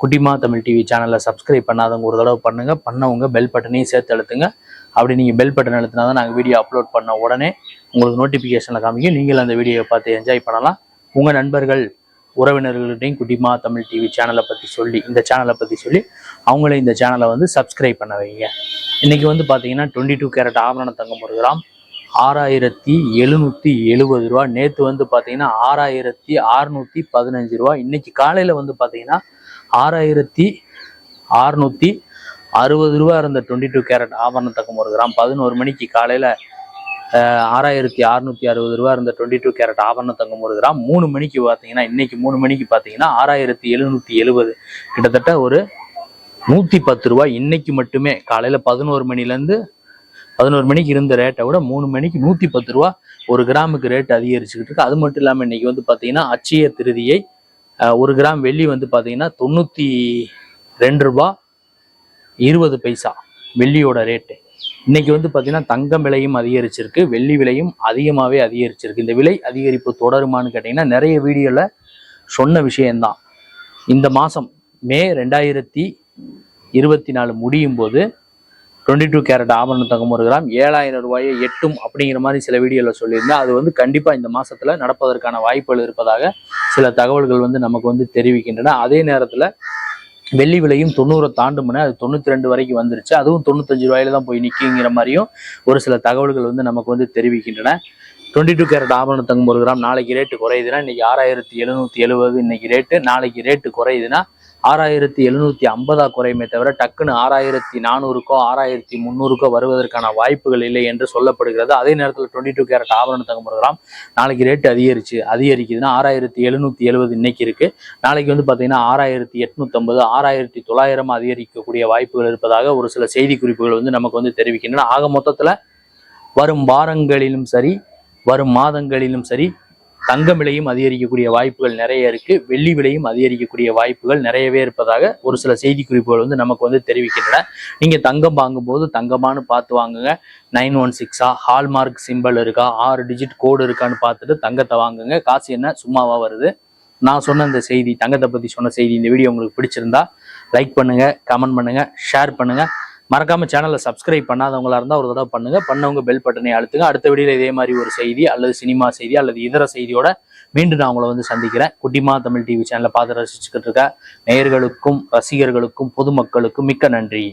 குட்டிமா தமிழ் டிவி சேனலை சப்ஸ்கிரைப் பண்ணாதவங்க ஒரு தடவை பண்ணுங்க. பண்ணவங்க பெல் பட்டனையும் சேர்த்து அழுத்துங்க. அப்படி நீங்கள் பெல் பட்டன் அழுத்தினா தான் நாங்கள் வீடியோ அப்லோட் பண்ண உடனே உங்களுக்கு நோட்டிஃபிகேஷனில் காமிக்கும். நீங்கள் அந்த வீடியோவை பார்த்து என்ஜாய் பண்ணலாம். உங்கள் நண்பர்கள் உறவினர்கள்ட்டையும் குட்டிமா தமிழ் டிவி சேனலை பற்றி சொல்லி இந்த சேனலை பற்றி சொல்லி அவங்களே இந்த சேனலை வந்து சப்ஸ்கிரைப் பண்ண வைங்க. இன்றைக்கி வந்து பார்த்தீங்கன்னா டுவெண்ட்டி டூ கேரட் ஆபரண தங்கம் ஒரு கிராம் ஆறாயிரத்தி எழுநூற்றி எழுபது ரூபா நேற்று வந்து பார்த்தீங்கன்னா ஆறாயிரத்தி அறுநூற்றி பதினஞ்சு ரூபா இன்றைக்கி காலையில் வந்து பார்த்தீங்கன்னா ஆறாயிரத்தி அறுநூற்றி அறுபது ரூபா இருந்த டுவெண்ட்டி டூ கேரட் ஆபரண தக்கம் ஒரு கிராம். பதினோரு மணிக்கு காலையில் ஆறாயிரத்தி அறநூற்றி அறுபது ரூபா இருந்த டுவெண்ட்டி டூ கேரட் ஆபரண தங்கம் ஒரு கிராம். மூணு மணிக்கு பார்த்தீங்கன்னா இன்னைக்கு மூணு மணிக்கு பார்த்தீங்கன்னா ஆறாயிரத்தி எழுநூற்றி எழுபது. கிட்டத்தட்ட ஒரு நூற்றி பத்து ரூபா. இன்னைக்கு மட்டுமே காலையில் பதினோரு மணிலேருந்து பதினோரு மணிக்கு இருந்த ரேட்டை விட மூணு மணிக்கு நூற்றி பத்து ரூபா ஒரு கிராமுக்கு ரேட் அதிகரிச்சுக்கிட்டு இருக்கு. அது மட்டும் இல்லாமல் இன்னைக்கு வந்து பார்த்தீங்கன்னா அச்சய திருதியை ஒரு கிராம் வெள்ளி வந்து பார்த்தீங்கன்னா தொண்ணூற்றி ரெண்டு ரூபா இருபது பைசா வெள்ளியோட ரேட்டு இன்னைக்கு வந்து பார்த்தீங்கன்னா தங்கம் விலையும் அதிகரிச்சிருக்கு. வெள்ளி விலையும் அதிகமாகவே அதிகரிச்சிருக்கு. இந்த விலை அதிகரிப்பு தொடருமான்னு கேட்டிங்கன்னா நிறைய வீடியோவில் சொன்ன விஷயம்தான். இந்த மாதம் மே ரெண்டாயிரத்தி இருபத்தி நாலு முடியும் போது டுவெண்ட்டி டூ கேரட் ஆபரண தங்கம் ஒரு கிராம் ஏழாயிரம் ரூபாயை எட்டும் அப்படிங்கிற மாதிரி சில வீடியோவில் சொல்லியிருந்தேன். அது வந்து கண்டிப்பாக இந்த மாதத்தில் நடப்பதற்கான வாய்ப்புகள் இருப்பதாக சில தகவல்கள் வந்து நமக்கு வந்து தெரிவிக்கின்றன. அதே நேரத்தில் வெள்ளி விலையும் தொண்ணூறை தாண்டுமுன அது தொண்ணூற்றி ரெண்டு வரைக்கும் வந்துருச்சு. அதுவும் தொண்ணூத்தஞ்சு ரூபாயில தான் போய் நிற்குங்கிற மாதிரியும் ஒரு சில தகவல்கள் வந்து நமக்கு வந்து தெரிவிக்கின்றன. டுவெண்ட்டி டூ கேரட் ஆபரண தங்கம் ஒரு கிராம் நாளைக்கு ரேட்டு குறையுதுன்னா இன்னைக்கு ஆறாயிரத்தி எழுநூத்தி எழுபது இன்னைக்கு ரேட்டு நாளைக்கு ரேட்டு குறையுதுன்னா ஆறாயிரத்தி எழுநூத்தி ஐம்பதா குறையுமே தவிர டக்குன்னு ஆறாயிரத்தி நானூறுக்கோ ஆறாயிரத்தி முந்நூறுக்கோ வருவதற்கான வாய்ப்புகள் இல்லை என்று சொல்லப்படுகிறது. அதே நேரத்தில் டுவெண்ட்டி டூ கேரட் ஆபரண தங்கம் கிராம் நாளைக்கு ரேட்டு அதிகரிச்சு அதிகரிக்குதுன்னா ஆறாயிரத்தி எழுநூத்தி எழுபது இன்னைக்கு இருக்கு. நாளைக்கு வந்து பார்த்தீங்கன்னா ஆறாயிரத்தி எட்நூத்தம்பது ஆறாயிரத்தி தொள்ளாயிரம் அதிகரிக்கக்கூடிய வாய்ப்புகள் இருப்பதாக ஒரு சில செய்தி குறிப்புகள் வந்து நமக்கு வந்து தெரிவிக்கின்றன. ஆக மொத்தத்தில் வரும் வாரங்களிலும் சரி வரும் மாதங்களிலும் சரி தங்கம் விலையும் அதிகரிக்கக்கூடிய வாய்ப்புகள் நிறைய இருக்கு. வெள்ளி விலையும் அதிகரிக்கக்கூடிய வாய்ப்புகள் நிறையவே இருப்பதாக ஒரு சில செய்தி குறிப்புகள் வந்து நமக்கு வந்து தெரிவிக்கின்றன. நீங்க தங்கம் வாங்கும்போது தங்கமானு பார்த்து வாங்குங்க. நைன் ஒன் சிக்ஸா ஹால்மார்க் சிம்பிள் இருக்கா ஆறு டிஜிட் கோடு இருக்கான்னு பார்த்துட்டு தங்கத்தை வாங்குங்க. காசு என்ன? சும்மாவா வருது. நான் சொன்ன இந்த செய்தி தங்கத்தை பத்தி சொன்ன செய்தி இந்த வீடியோ உங்களுக்கு பிடிச்சிருந்தா லைக் பண்ணுங்க கமெண்ட் பண்ணுங்க ஷேர் பண்ணுங்க. மறக்காம சேனலை சப்ஸ்கிரைப் பண்ணாதவங்களா இருந்தால் ஒரு தடவை பண்ணுங்க. பண்ணவங்க பெல் பட்டனை அழுத்துங்க. அடுத்த வீடியோல இதே மாதிரி ஒரு செய்தி அல்லது சினிமா செய்தி அல்லது இதர செய்தியோட மீண்டும் நான் உங்களை வந்து சந்திக்கிறேன். குட்டிமா தமிழ் டிவி சேனலை பார்த்து ரசிச்சுக்கிட்டு இருக்க. நேயர்களுக்கும் ரசிகர்களுக்கும் பொதுமக்களுக்கும் மிக்க நன்றி.